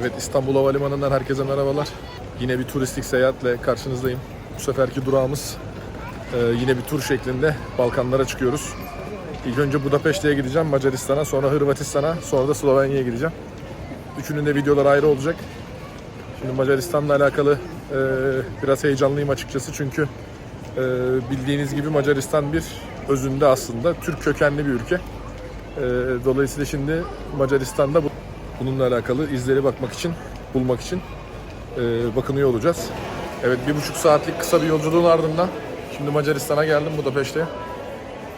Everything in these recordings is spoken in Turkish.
Evet İstanbul Havalimanı'ndan herkese merhabalar. Yine bir turistik seyahatle karşınızdayım. Bu seferki durağımız e, yine bir tur şeklinde Balkanlara çıkıyoruz. İlk önce Budapeşte'ye gideceğim, Macaristan'a, sonra Hırvatistan'a, sonra da Slovenya'ya gideceğim. Üçünün de videoları ayrı olacak. Şimdi Macaristan'la alakalı e, biraz heyecanlıyım açıkçası çünkü e, bildiğiniz gibi Macaristan bir özünde aslında Türk kökenli bir ülke. E, dolayısıyla şimdi Macaristan'da bu, bununla alakalı izleri bakmak için, bulmak için e, bakınıyor olacağız. Evet bir buçuk saatlik kısa bir yolculuğun ardından şimdi Macaristan'a geldim Budapeşte'ye.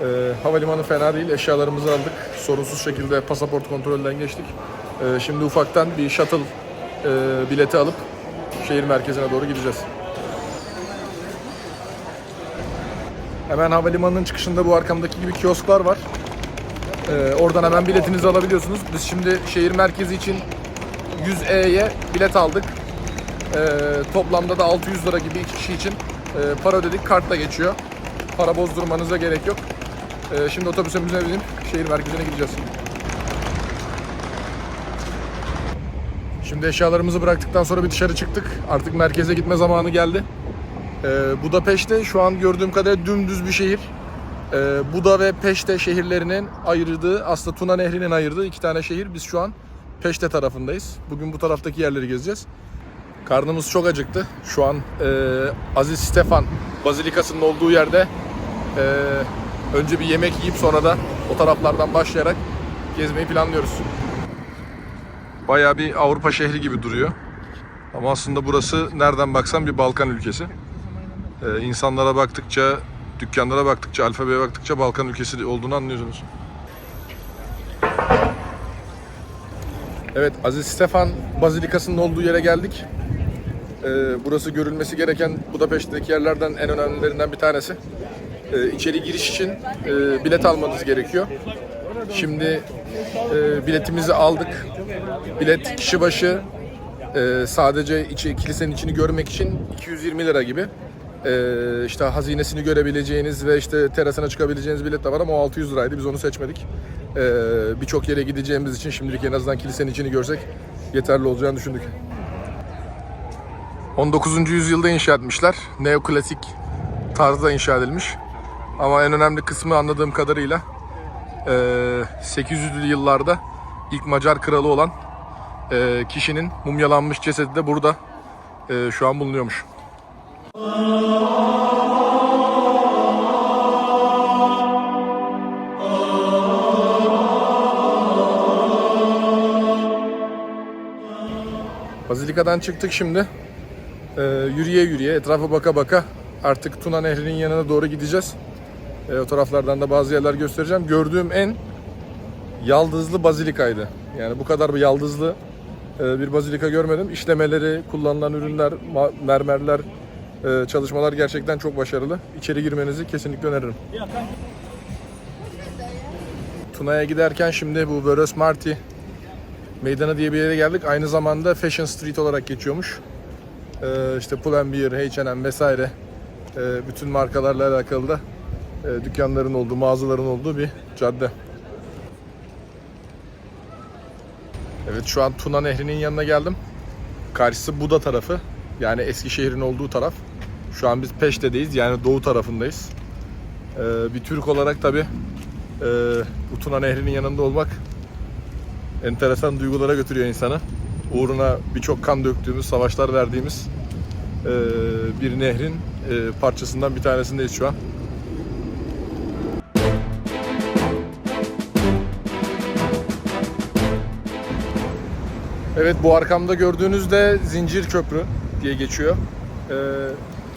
E, havalimanı fena değil, eşyalarımızı aldık. Sorunsuz şekilde pasaport kontrolünden geçtik. E, şimdi ufaktan bir shuttle e, bileti alıp şehir merkezine doğru gideceğiz. Hemen havalimanının çıkışında bu arkamdaki gibi kiosklar var. Ee, oradan hemen biletinizi alabiliyorsunuz. Biz şimdi şehir merkezi için 100E'ye bilet aldık. Ee, toplamda da 600 lira gibi iki kişi için e, para ödedik. Kartla geçiyor. Para bozdurmanıza gerek yok. Ee, şimdi otobüsümüze binip şehir merkezine gideceğiz. Şimdi eşyalarımızı bıraktıktan sonra bir dışarı çıktık. Artık merkeze gitme zamanı geldi. Ee, Budapeşte şu an gördüğüm kadarıyla dümdüz bir şehir. Ee, Buda ve Peşte şehirlerinin ayırdığı, aslında Tuna Nehri'nin ayırdığı iki tane şehir. Biz şu an Peşte tarafındayız. Bugün bu taraftaki yerleri gezeceğiz. Karnımız çok acıktı. Şu an e, Aziz Stefan Bazilikası'nın olduğu yerde e, önce bir yemek yiyip sonra da o taraflardan başlayarak gezmeyi planlıyoruz. Bayağı bir Avrupa şehri gibi duruyor. Ama aslında burası nereden baksan bir Balkan ülkesi. Ee, insanlara baktıkça, dükkanlara baktıkça, alfabeye baktıkça Balkan ülkesi olduğunu anlıyorsunuz. Evet, Aziz Stefan Bazilikası'nın olduğu yere geldik. Ee, burası görülmesi gereken Budapeşte'deki yerlerden en önemlilerinden bir tanesi. Ee, içeri giriş için e, bilet almanız gerekiyor. Şimdi e, biletimizi aldık. Bilet kişi başı e, sadece içi, kilisenin içini görmek için 220 lira gibi. E, işte hazinesini görebileceğiniz ve işte terasına çıkabileceğiniz bilet de var ama o 600 liraydı. Biz onu seçmedik. E, Birçok yere gideceğimiz için şimdilik en azından kilisenin içini görsek yeterli olacağını düşündük. 19. yüzyılda inşa etmişler. Neoklasik tarzda inşa edilmiş. Ama en önemli kısmı anladığım kadarıyla e, 800'lü yıllarda ilk Macar kralı olan e, kişinin mumyalanmış cesedi de burada e, şu an bulunuyormuş. Bazilika'dan çıktık şimdi. E, yürüye yürüye, etrafa baka baka artık Tuna Nehri'nin yanına doğru gideceğiz. E, o taraflardan da bazı yerler göstereceğim. Gördüğüm en yaldızlı bazilikaydı. Yani bu kadar bir yaldızlı e, bir bazilika görmedim. İşlemeleri, kullanılan ürünler, mermerler, e, çalışmalar gerçekten çok başarılı. İçeri girmenizi kesinlikle öneririm. Tuna'ya giderken şimdi bu Vörös Marti Meydanı diye bir yere geldik. Aynı zamanda Fashion Street olarak geçiyormuş. E, işte Pull&Bear, H&M vesaire e, bütün markalarla alakalı da e, dükkanların olduğu, mağazaların olduğu bir cadde. Evet şu an Tuna Nehri'nin yanına geldim. Karşısı Buda tarafı. Yani Eskişehir'in olduğu taraf. Şu an biz Peşte'deyiz yani doğu tarafındayız. Ee, bir Türk olarak tabi bu Tuna Nehri'nin yanında olmak enteresan duygulara götürüyor insanı. Uğruna birçok kan döktüğümüz, savaşlar verdiğimiz e, bir nehrin e, parçasından bir tanesindeyiz şu an. Evet bu arkamda gördüğünüz de Zincir Köprü diye geçiyor. Ee,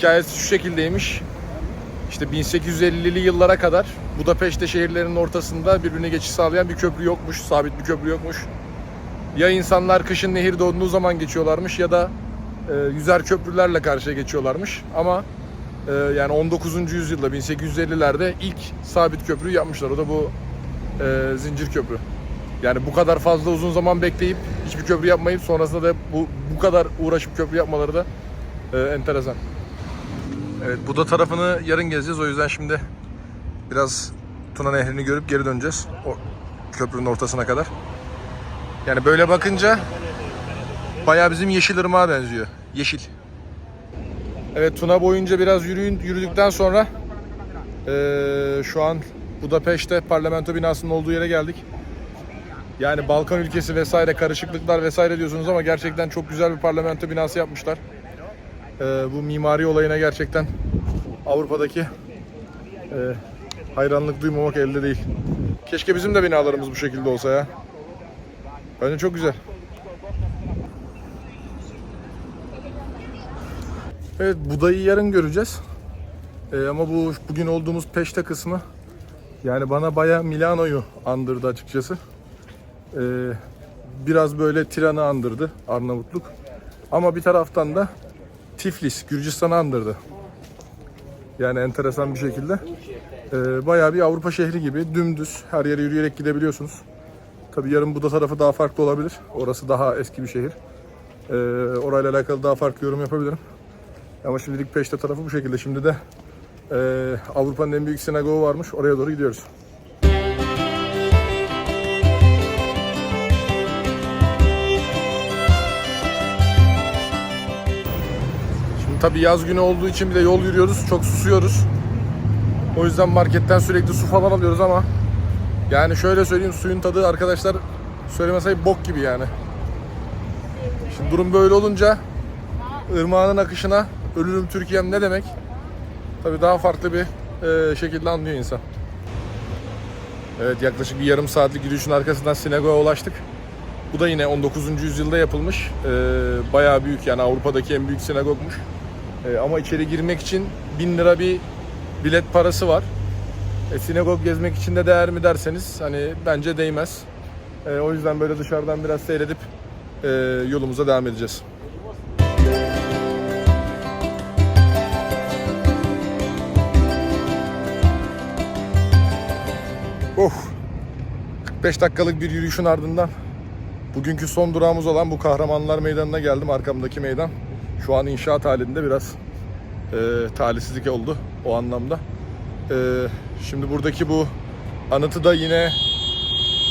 hikayesi şu şekildeymiş. İşte 1850'li yıllara kadar Budapeşte şehirlerinin ortasında birbirine geçiş sağlayan bir köprü yokmuş, sabit bir köprü yokmuş. Ya insanlar kışın nehir donduğu zaman geçiyorlarmış ya da e, yüzer köprülerle karşıya geçiyorlarmış. Ama e, yani 19. yüzyılda 1850'lerde ilk sabit köprüyü yapmışlar. O da bu e, Zincir Köprü. Yani bu kadar fazla uzun zaman bekleyip hiçbir köprü yapmayıp sonrasında da bu bu kadar uğraşıp köprü yapmaları da e, enteresan. Evet Buda tarafını yarın gezeceğiz o yüzden şimdi biraz Tuna Nehri'ni görüp geri döneceğiz. O köprünün ortasına kadar. Yani böyle bakınca Bayağı bizim Yeşilırmak'a benziyor. Yeşil. Evet Tuna boyunca biraz yürüyün, yürüdükten sonra eee, şu an Budapeşte parlamento binasının olduğu yere geldik. Yani Balkan ülkesi vesaire karışıklıklar vesaire diyorsunuz ama gerçekten çok güzel bir parlamento binası yapmışlar. Eee, bu mimari olayına gerçekten Avrupa'daki eee, hayranlık duymamak elde değil. Keşke bizim de binalarımız bu şekilde olsa ya. Bence çok güzel. Evet Buda'yı yarın göreceğiz. Ee, ama bu bugün olduğumuz peşte kısmı yani bana baya Milano'yu andırdı açıkçası. Ee, biraz böyle Tiran'ı andırdı Arnavutluk. Ama bir taraftan da Tiflis, Gürcistan'ı andırdı. Yani enteresan bir şekilde. Ee, bayağı bir Avrupa şehri gibi dümdüz her yere yürüyerek gidebiliyorsunuz. Tabi yarın Buda tarafı daha farklı olabilir. Orası daha eski bir şehir. Ee, orayla alakalı daha farklı yorum yapabilirim. Ama şimdilik peşte tarafı bu şekilde. Şimdi de e, Avrupa'nın en büyük sinagogu varmış. Oraya doğru gidiyoruz. Tabii yaz günü olduğu için bir de yol yürüyoruz. Çok susuyoruz. O yüzden marketten sürekli su falan alıyoruz ama yani şöyle söyleyeyim suyun tadı arkadaşlar söylemeseyim bok gibi yani. Şimdi durum böyle olunca ırmağının akışına ölürüm Türkiye'm ne demek? Tabii daha farklı bir e, şekilde anlıyor insan. Evet yaklaşık bir yarım saatlik yürüyüşün arkasından sinagoga ulaştık. Bu da yine 19. yüzyılda yapılmış. E, bayağı büyük yani Avrupa'daki en büyük sinagogmuş. E, ama içeri girmek için 1000 lira bir bilet parası var. E, sinagog gezmek için de değer mi derseniz hani bence değmez. E, o yüzden böyle dışarıdan biraz seyredip e, yolumuza devam edeceğiz. Of. 45 dakikalık bir yürüyüşün ardından bugünkü son durağımız olan bu Kahramanlar Meydanı'na geldim. Arkamdaki meydan. Şu an inşaat halinde biraz e, talihsizlik oldu o anlamda. E, şimdi buradaki bu anıtı da yine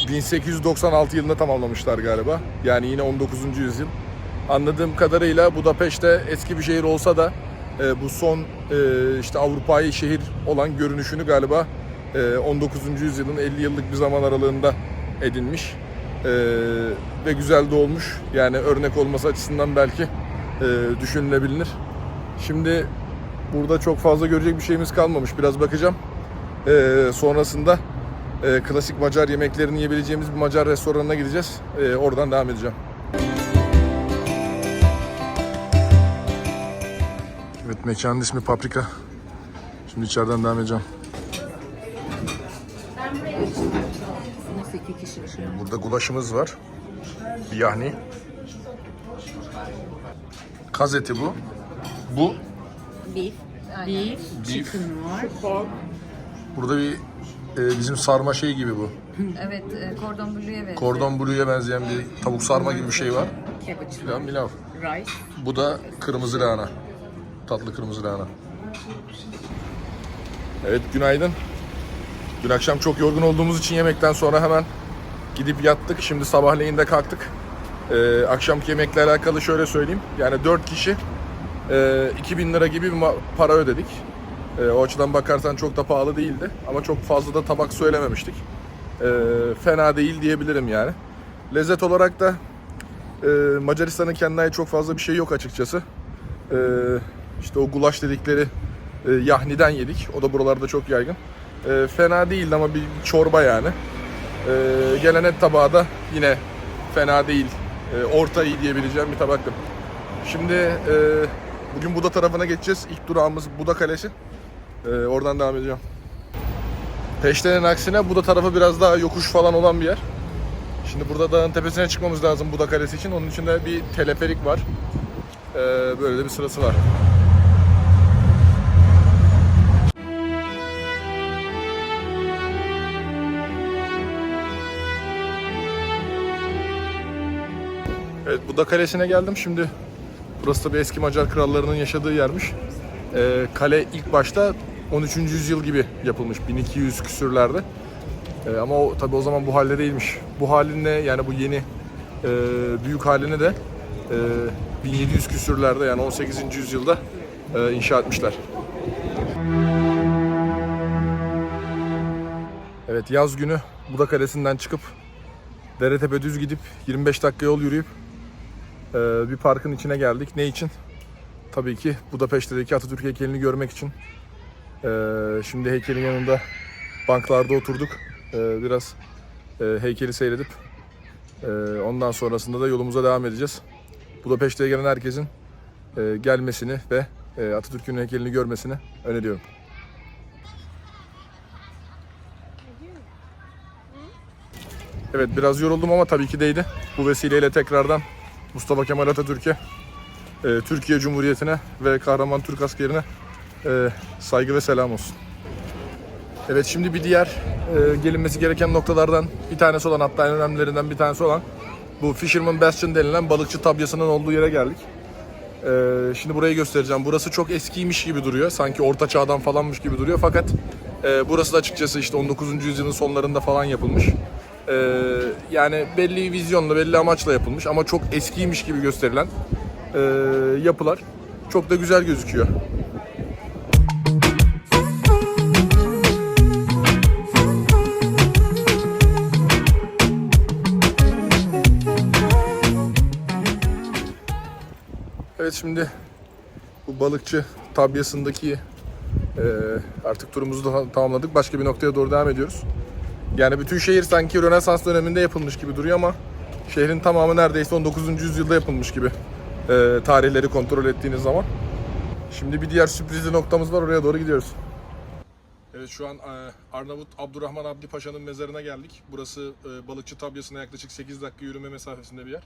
1896 yılında tamamlamışlar galiba. Yani yine 19. yüzyıl. Anladığım kadarıyla Budapeşte eski bir şehir olsa da e, bu son e, işte Avrupa'yı şehir olan görünüşünü galiba e, 19. yüzyılın 50 yıllık bir zaman aralığında edinmiş. E, ve güzel de olmuş. Yani örnek olması açısından belki e, düşünülebilir. Şimdi burada çok fazla görecek bir şeyimiz kalmamış. Biraz bakacağım. E, sonrasında e, klasik Macar yemeklerini yiyebileceğimiz bir Macar restoranına gideceğiz. E, oradan devam edeceğim. Evet mekanın ismi Paprika. Şimdi içeriden devam edeceğim. Burada gulaşımız var. Biyahni. Kaz eti bu. Bu. Beef. Beef. Chicken var. Burada bir e, bizim sarma şey gibi bu. Evet, e, kordon bleu'ye benziyor. Kordon bleu'ya benzeyen bir tavuk sarma gibi bir şey var. Cabbage Ya milav. rice. Bu da kırmızı lahana. Tatlı kırmızı lahana. Evet günaydın. Dün akşam çok yorgun olduğumuz için yemekten sonra hemen gidip yattık. Şimdi sabahleyin de kalktık. Ee, akşamki yemekle alakalı şöyle söyleyeyim. Yani 4 kişi e, 2000 lira gibi bir para ödedik. E, o açıdan bakarsan çok da pahalı değildi. Ama çok fazla da tabak söylememiştik. E, fena değil diyebilirim yani. Lezzet olarak da e, Macaristan'ın kendine çok fazla bir şey yok açıkçası. E, işte o gulaş dedikleri e, yahniden yedik. O da buralarda çok yaygın. E, fena değildi ama bir çorba yani. E, gelen et tabağı da yine fena değil. E, orta iyi diyebileceğim bir tabaktı. Şimdi e, bugün Buda tarafına geçeceğiz. İlk durağımız Buda Kalesi. E, oradan devam edeceğim. Peştenin aksine Buda tarafı biraz daha yokuş falan olan bir yer. Şimdi burada dağın tepesine çıkmamız lazım Buda Kalesi için. Onun için de bir teleferik var. Ee, böyle de bir sırası var. Evet Buda Kalesi'ne geldim. Şimdi burası da bir eski Macar krallarının yaşadığı yermiş. Ee, kale ilk başta 13. yüzyıl gibi yapılmış 1200 küsürlerde. Ee, ama o tabi o zaman bu halde değilmiş. Bu haline yani bu yeni e, büyük haline de e, 1700 küsürlerde yani 18. yüzyılda e, inşa etmişler. Evet yaz günü Buda Kalesi'nden çıkıp Deretepe düz gidip 25 dakika yol yürüyüp bir parkın içine geldik. Ne için? Tabii ki Budapeşte'deki Atatürk heykelini görmek için. E, şimdi heykelin yanında banklarda oturduk. E, biraz e, heykeli seyredip e, ondan sonrasında da yolumuza devam edeceğiz. Budapeşte'ye gelen herkesin e, gelmesini ve Atatürk'ün heykelini görmesini öneriyorum. Evet biraz yoruldum ama tabii ki değdi. Bu vesileyle tekrardan Mustafa Kemal Atatürk'e, e, Türkiye Cumhuriyeti'ne ve kahraman Türk askerine e, saygı ve selam olsun. Evet şimdi bir diğer e, gelinmesi gereken noktalardan bir tanesi olan hatta en önemlilerinden bir tanesi olan bu Fisherman Bastion denilen balıkçı tabyasının olduğu yere geldik. E, şimdi burayı göstereceğim. Burası çok eskiymiş gibi duruyor. Sanki orta çağdan falanmış gibi duruyor. Fakat e, burası da açıkçası işte 19. yüzyılın sonlarında falan yapılmış. E, yani belli vizyonla, belli amaçla yapılmış ama çok eskiymiş gibi gösterilen e, yapılar. Çok da güzel gözüküyor. Evet şimdi bu balıkçı tabyasındaki e, artık turumuzu da tamamladık. Başka bir noktaya doğru devam ediyoruz. Yani bütün şehir sanki Rönesans döneminde yapılmış gibi duruyor ama şehrin tamamı neredeyse 19. yüzyılda yapılmış gibi e, tarihleri kontrol ettiğiniz zaman. Şimdi bir diğer sürprizli noktamız var oraya doğru gidiyoruz. Evet şu an e, Arnavut Abdurrahman Abdi Paşa'nın mezarına geldik. Burası e, balıkçı tabyasına yaklaşık 8 dakika yürüme mesafesinde bir yer.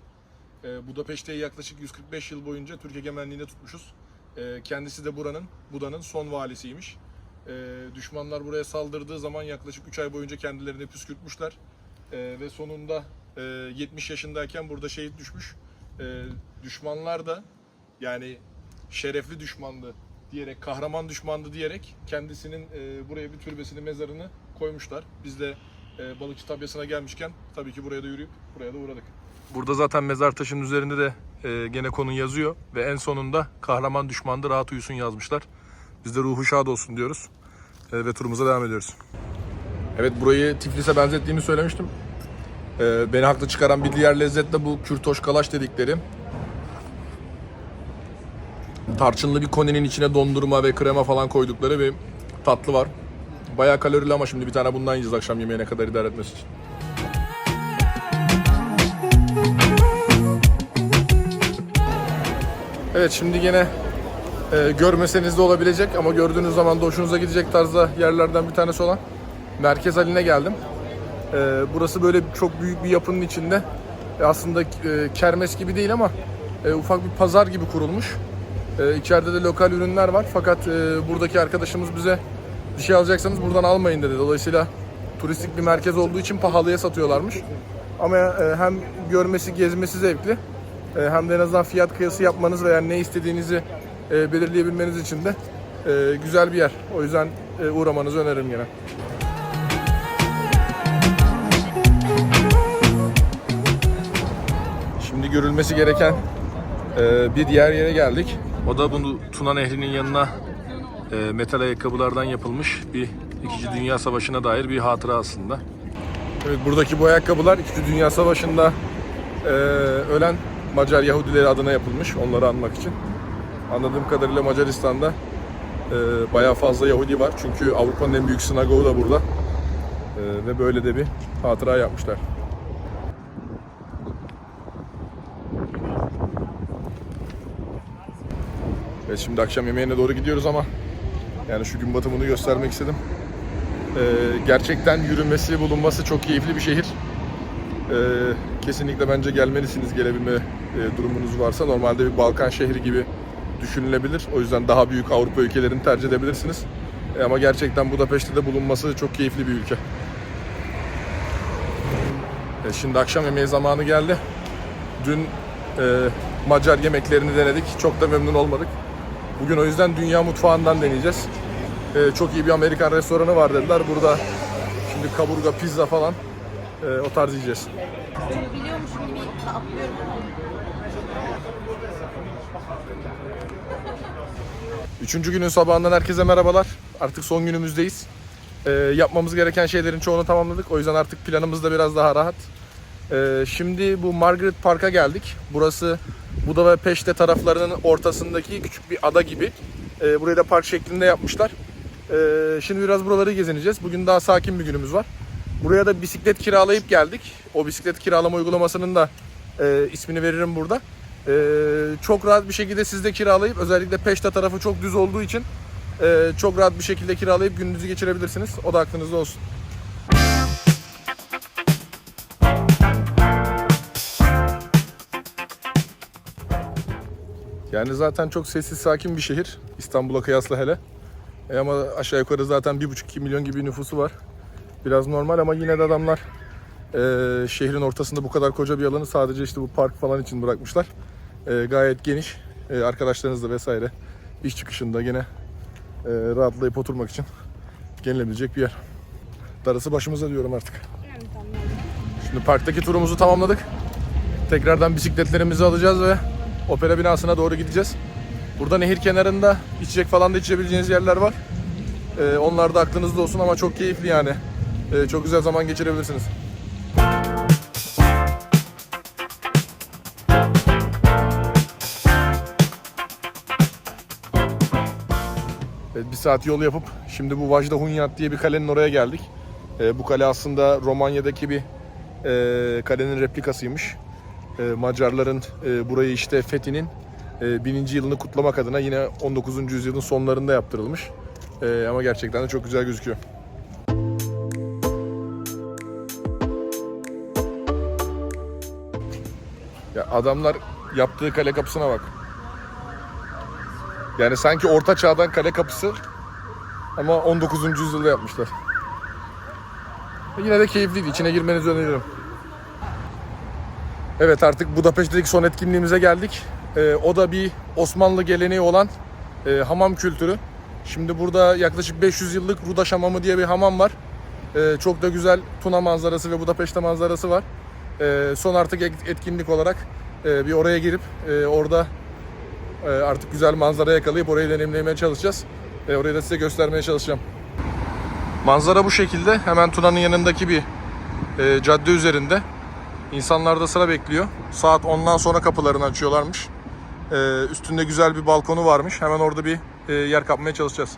E, Budapeşte'yi yaklaşık 145 yıl boyunca Türk egemenliğinde tutmuşuz. Kendisi de buranın, Buda'nın son valisiymiş. E, düşmanlar buraya saldırdığı zaman yaklaşık 3 ay boyunca kendilerini püskürtmüşler. E, ve sonunda e, 70 yaşındayken burada şehit düşmüş. E, düşmanlar da yani şerefli düşmandı diyerek, kahraman düşmandı diyerek kendisinin e, buraya bir türbesini, mezarını koymuşlar. Biz de e, balıkçı tabyasına gelmişken tabii ki buraya da yürüyüp buraya da uğradık. Burada zaten mezar taşının üzerinde de e, gene konu yazıyor ve en sonunda kahraman düşmandı rahat uyusun yazmışlar. Biz de ruhu şad olsun diyoruz E, ve turumuza devam ediyoruz. Evet burayı Tiflis'e benzettiğimi söylemiştim. E, beni haklı çıkaran bir diğer lezzet de bu kürtoş kalaş dedikleri. Tarçınlı bir koninin içine dondurma ve krema falan koydukları bir tatlı var. Bayağı kalorili ama şimdi bir tane bundan yiyeceğiz akşam yemeğine kadar idare etmesi için. Evet şimdi gene e, görmeseniz de olabilecek ama gördüğünüz zaman da hoşunuza gidecek tarzda yerlerden bir tanesi olan Merkez Haline geldim. E, burası böyle çok büyük bir yapının içinde. E, aslında e, kermes gibi değil ama e, ufak bir pazar gibi kurulmuş. E, içeride de lokal ürünler var fakat e, buradaki arkadaşımız bize bir şey alacaksanız buradan almayın dedi. Dolayısıyla turistik bir merkez olduğu için pahalıya satıyorlarmış. Ama e, hem görmesi, gezmesi zevkli e, hem de en azından fiyat kıyası yapmanız veya ne istediğinizi e, belirleyebilmeniz için de e, güzel bir yer. O yüzden e, uğramanızı öneririm gene. Şimdi görülmesi gereken e, bir diğer yere geldik. O da bunu Tuna Nehri'nin yanına e, metal ayakkabılardan yapılmış bir İkinci Dünya Savaşı'na dair bir hatıra aslında. Evet buradaki bu ayakkabılar İkinci Dünya Savaşı'nda e, ölen Macar Yahudileri adına yapılmış onları anmak için. Anladığım kadarıyla Macaristan'da e, bayağı fazla Yahudi var çünkü Avrupa'nın en büyük sinagogu da burada. E, ve böyle de bir hatıra yapmışlar. Evet şimdi akşam yemeğine doğru gidiyoruz ama yani şu gün batımını göstermek istedim. Ee, gerçekten yürümesi, bulunması çok keyifli bir şehir. Ee, kesinlikle bence gelmelisiniz gelebilme e, durumunuz varsa. Normalde bir Balkan şehri gibi düşünülebilir. O yüzden daha büyük Avrupa ülkelerini tercih edebilirsiniz. E, ama gerçekten Budapeşte de bulunması çok keyifli bir ülke. E, şimdi akşam yemeği zamanı geldi. Dün e, Macar yemeklerini denedik. Çok da memnun olmadık. Bugün o yüzden dünya mutfağından deneyeceğiz. Ee, çok iyi bir Amerikan restoranı var dediler. Burada şimdi kaburga, pizza falan e, o tarz yiyeceğiz. Biliyormuşum gibi atlıyorum. Üçüncü günün sabahından herkese merhabalar. Artık son günümüzdeyiz. Ee, yapmamız gereken şeylerin çoğunu tamamladık. O yüzden artık planımız da biraz daha rahat. Ee, şimdi bu Margaret Park'a geldik. Burası Buda ve Peşte taraflarının ortasındaki küçük bir ada gibi. Ee, burayı da park şeklinde yapmışlar. Ee, şimdi biraz buraları gezineceğiz. Bugün daha sakin bir günümüz var. Buraya da bisiklet kiralayıp geldik. O bisiklet kiralama uygulamasının da e, ismini veririm burada. Ee, çok rahat bir şekilde siz de kiralayıp özellikle Peşte tarafı çok düz olduğu için e, çok rahat bir şekilde kiralayıp gününüzü geçirebilirsiniz. O da aklınızda olsun. Yani zaten çok sessiz sakin bir şehir. İstanbul'a kıyasla hele. E ama aşağı yukarı zaten 1,5-2 milyon gibi nüfusu var. Biraz normal ama yine de adamlar e, şehrin ortasında bu kadar koca bir alanı sadece işte bu park falan için bırakmışlar. E, gayet geniş. E, arkadaşlarınızla vesaire iş çıkışında gene e, rahatlayıp oturmak için gelinebilecek bir yer. Darısı başımıza diyorum artık. Şimdi parktaki turumuzu tamamladık. Tekrardan bisikletlerimizi alacağız ve opera binasına doğru gideceğiz. Burada nehir kenarında içecek falan da içebileceğiniz yerler var. Ee, onlar da aklınızda olsun ama çok keyifli yani. Ee, çok güzel zaman geçirebilirsiniz. Bir saat yol yapıp şimdi bu Vajda Hunyad diye bir kalenin oraya geldik. Ee, bu kale aslında Romanya'daki bir e, kalenin replikasıymış. E, Macarların e, burayı işte fethinin e, 1000. yılını kutlamak adına yine 19. yüzyılın sonlarında yaptırılmış. E, ama gerçekten de çok güzel gözüküyor. Ya adamlar yaptığı kale kapısına bak. Yani sanki orta çağdan kale kapısı ama 19. yüzyılda yapmışlar. Yine de keyifliydi. İçine girmenizi öneririm. Evet artık Budapeşte'deki son etkinliğimize geldik. Ee, o da bir Osmanlı geleneği olan e, hamam kültürü. Şimdi burada yaklaşık 500 yıllık Rudaş Hamamı diye bir hamam var. Ee, çok da güzel Tuna manzarası ve Budapeşte manzarası var. Ee, son artık et- etkinlik olarak e, bir oraya girip e, orada e, artık güzel manzara yakalayıp orayı deneyimlemeye çalışacağız. Ve orayı da size göstermeye çalışacağım. Manzara bu şekilde. Hemen Tuna'nın yanındaki bir e, cadde üzerinde. İnsanlar da sıra bekliyor. Saat 10'dan sonra kapılarını açıyorlarmış. Ee, üstünde güzel bir balkonu varmış. Hemen orada bir e, yer kapmaya çalışacağız.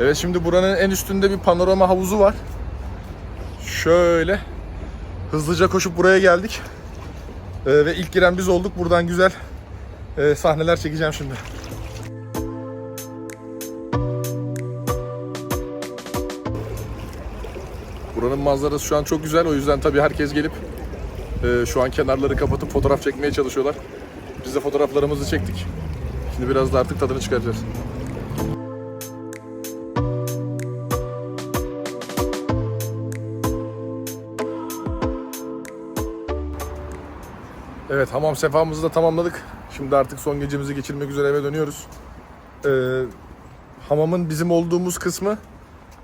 Evet şimdi buranın en üstünde bir panorama havuzu var. Şöyle hızlıca koşup buraya geldik. Ee, ve ilk giren biz olduk. Buradan güzel e, sahneler çekeceğim şimdi. Buranın manzarası şu an çok güzel. O yüzden tabii herkes gelip e, şu an kenarları kapatıp fotoğraf çekmeye çalışıyorlar. Biz de fotoğraflarımızı çektik. Şimdi biraz da artık tadını çıkaracağız. Evet hamam sefamızı da tamamladık. Şimdi artık son gecemizi geçirmek üzere eve dönüyoruz. Ee, hamamın bizim olduğumuz kısmı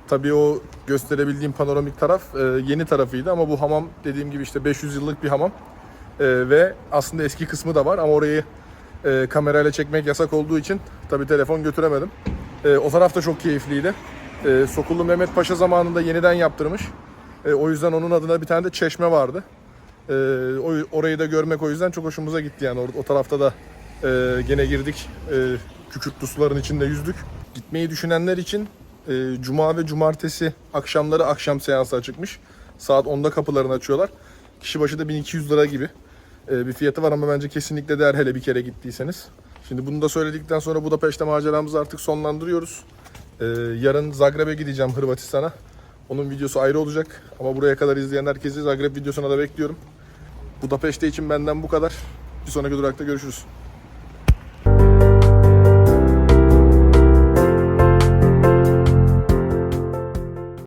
Tabii o gösterebildiğim panoramik taraf e, yeni tarafıydı ama bu hamam dediğim gibi işte 500 yıllık bir hamam E, ve aslında eski kısmı da var ama orayı e, kamerayla çekmek yasak olduğu için tabii telefon götüremedim. E, o taraf da çok keyifliydi. E, Sokullu Mehmet Paşa zamanında yeniden yaptırmış. E, o yüzden onun adına bir tane de çeşme vardı. E, orayı da görmek o yüzden çok hoşumuza gitti yani o, o tarafta da e, gene girdik. E, kükürtlü suların içinde yüzdük. Gitmeyi düşünenler için e, Cuma ve Cumartesi akşamları akşam seansı açıkmış. Saat 10'da kapılarını açıyorlar. Kişi başı da 1200 lira gibi e, bir fiyatı var ama bence kesinlikle değer hele bir kere gittiyseniz. Şimdi bunu da söyledikten sonra Budapeşte maceramızı artık sonlandırıyoruz. E, yarın Zagreb'e gideceğim Hırvatistan'a. Onun videosu ayrı olacak ama buraya kadar izleyen herkesi Zagreb videosuna da bekliyorum. Budapeşte için benden bu kadar. Bir sonraki durakta görüşürüz.